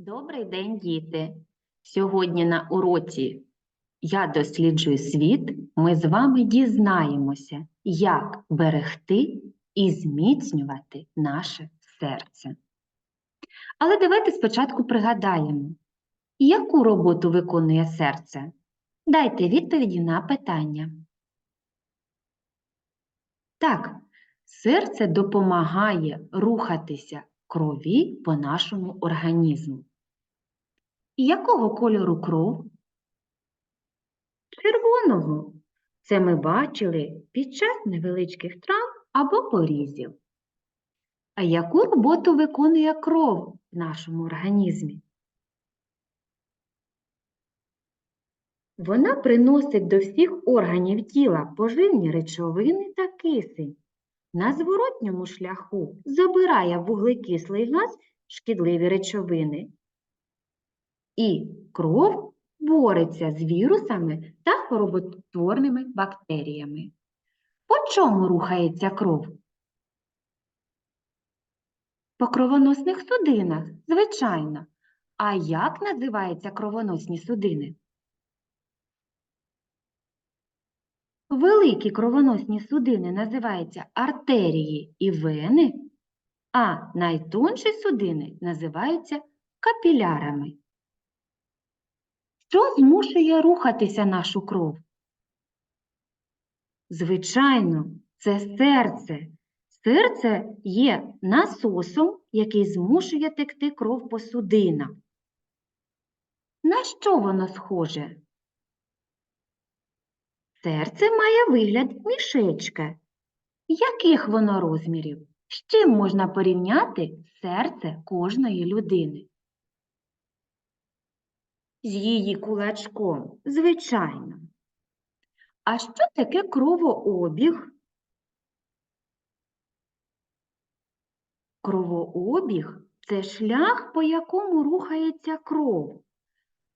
Добрий день, діти! Сьогодні на уроці Я досліджую світ. Ми з вами дізнаємося, як берегти і зміцнювати наше серце. Але давайте спочатку пригадаємо, яку роботу виконує серце? Дайте відповіді на питання. Так, серце допомагає рухатися крові по нашому організму. Якого кольору кров? Червоного. Це ми бачили під час невеличких травм або порізів. А яку роботу виконує кров в нашому організмі? Вона приносить до всіх органів тіла поживні речовини та кисень. На зворотньому шляху забирає вуглекислий газ, шкідливі речовини. І кров бореться з вірусами та хвороботворними бактеріями. По чому рухається кров? По кровоносних судинах, звичайно. А як називаються кровоносні судини? Великі кровоносні судини називаються артерії і вени, а найтонші судини називаються капілярами. Що змушує рухатися нашу кров? Звичайно, це серце. Серце є насосом, який змушує текти кров по судинам. На що воно схоже? Серце має вигляд мішечка. Яких воно розмірів? З чим можна порівняти серце кожної людини? З її кулачком, звичайно. А що таке кровообіг? Кровообіг це шлях, по якому рухається кров.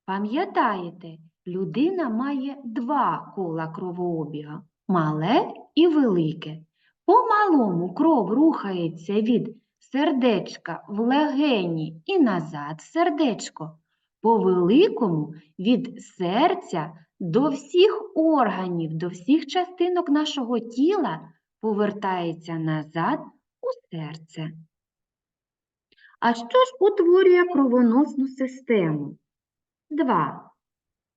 Пам'ятаєте, людина має два кола кровообіга мале і велике. По малому кров рухається від сердечка в легені і назад сердечко. По великому від серця до всіх органів, до всіх частинок нашого тіла повертається назад у серце. А що ж утворює кровоносну систему? Два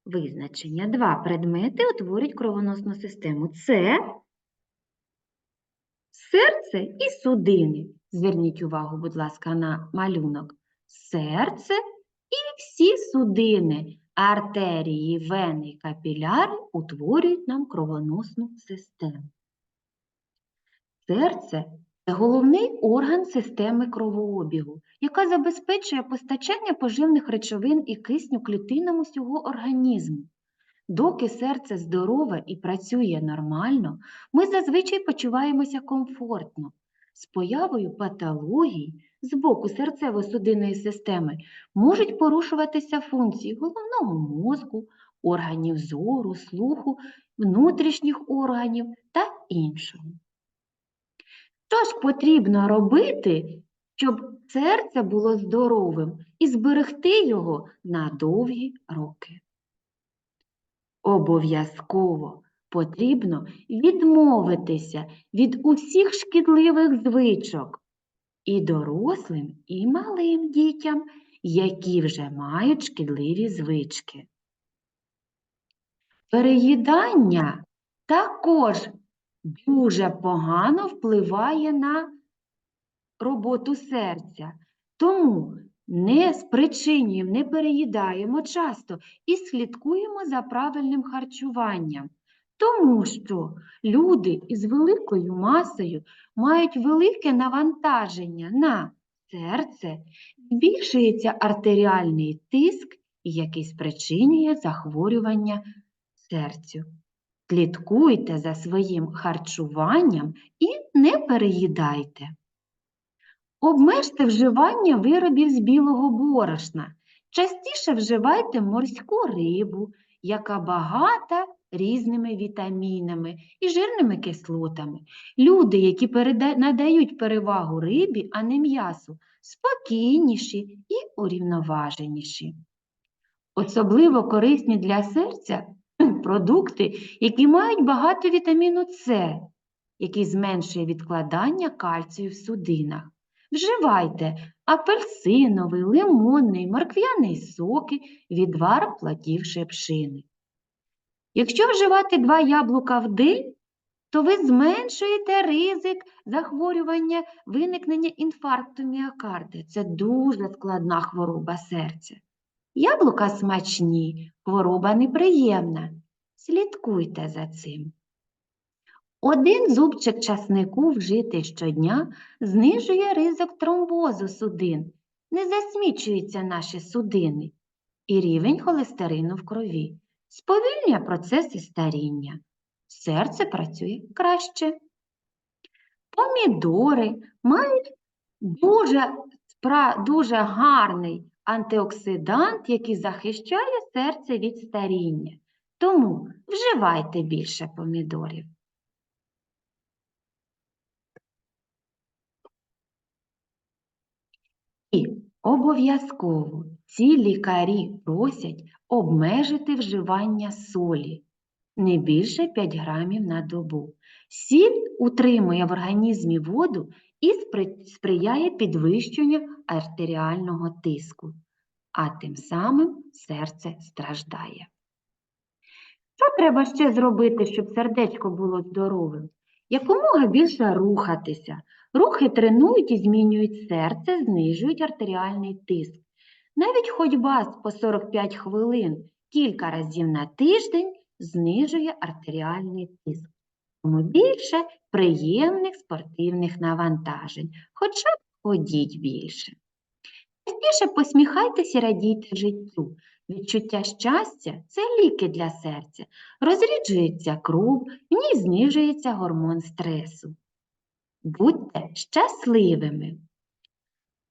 визначення. Два предмети утворюють кровоносну систему. Це серце і судини. Зверніть увагу, будь ласка, на малюнок. Серце і всі судини, артерії, вени капіляри утворюють нам кровоносну систему. Серце це головний орган системи кровообігу, яка забезпечує постачання поживних речовин і кисню клітинам усього організму. Доки серце здорове і працює нормально, ми зазвичай почуваємося комфортно. З появою патологій з боку серцево-судинної системи можуть порушуватися функції головного мозку, органів зору, слуху, внутрішніх органів та іншого. Що ж потрібно робити, щоб серце було здоровим і зберегти його на довгі роки? Обов'язково потрібно відмовитися від усіх шкідливих звичок і дорослим, і малим дітям, які вже мають шкідливі звички. Переїдання також дуже погано впливає на роботу серця. Тому не спричинюємо, не переїдаємо часто і слідкуємо за правильним харчуванням. Тому що люди із великою масою мають велике навантаження на серце, збільшується артеріальний тиск, який спричинює захворювання серцю. Слідкуйте за своїм харчуванням і не переїдайте. Обмежте вживання виробів з білого борошна. Частіше вживайте морську рибу, яка багата різними вітамінами і жирними кислотами. Люди, які надають перевагу рибі, а не м'ясу, спокійніші і урівноваженіші. Особливо корисні для серця продукти, які мають багато вітаміну С, який зменшує відкладання кальцію в судинах. Вживайте апельсиновий, лимонний, морквяний соки, відвар плодів шепшини. Якщо вживати два яблука в день, то ви зменшуєте ризик захворювання, виникнення інфаркту міокарди. Це дуже складна хвороба серця. Яблука смачні, хвороба неприємна. Слідкуйте за цим. Один зубчик часнику вжитий щодня знижує ризик тромбозу судин, не засмічуються наші судини і рівень холестерину в крові, сповільнює процеси старіння. Серце працює краще. Помідори мають дуже, дуже гарний антиоксидант, який захищає серце від старіння. Тому вживайте більше помідорів. І обов'язково ці лікарі просять обмежити вживання солі не більше 5 грамів на добу. Сіль утримує в організмі воду і сприяє підвищенню артеріального тиску, а тим самим серце страждає. Що треба ще зробити, щоб сердечко було здоровим? Якомога більше рухатися. Рухи тренують і змінюють серце, знижують артеріальний тиск. Навіть ходьба по 45 хвилин кілька разів на тиждень знижує артеріальний тиск. Тому більше приємних спортивних навантажень, хоча б ходіть більше. Частіше посміхайтеся і радійте життю. Відчуття щастя це ліки для серця. Розріджується кров, в ній знижується гормон стресу. Будьте щасливими.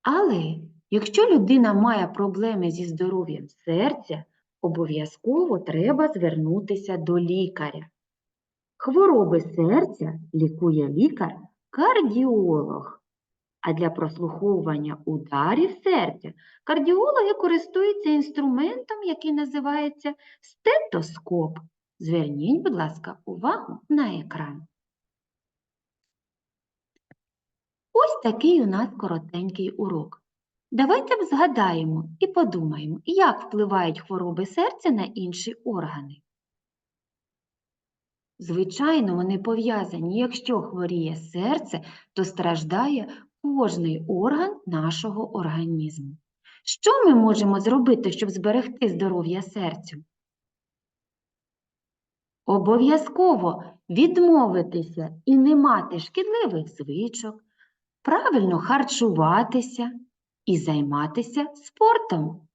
Але якщо людина має проблеми зі здоров'ям серця, обов'язково треба звернутися до лікаря. Хвороби серця лікує лікар-кардіолог. А для прослуховування ударів серця кардіологи користуються інструментом, який називається стетоскоп. Зверніть, будь ласка, увагу на екран. Ось такий у нас коротенький урок. Давайте згадаємо і подумаємо, як впливають хвороби серця на інші органи. Звичайно, вони пов'язані. Якщо хворіє серце, то страждає кожний орган нашого організму. Що ми можемо зробити, щоб зберегти здоров'я серцю? Обов'язково відмовитися і не мати шкідливих звичок, правильно харчуватися і займатися спортом.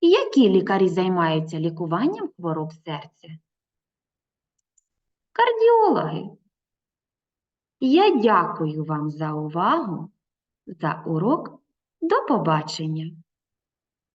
Які лікарі займаються лікуванням хвороб серця? Кардіологи. Я дякую вам за увагу, за урок. До побачення!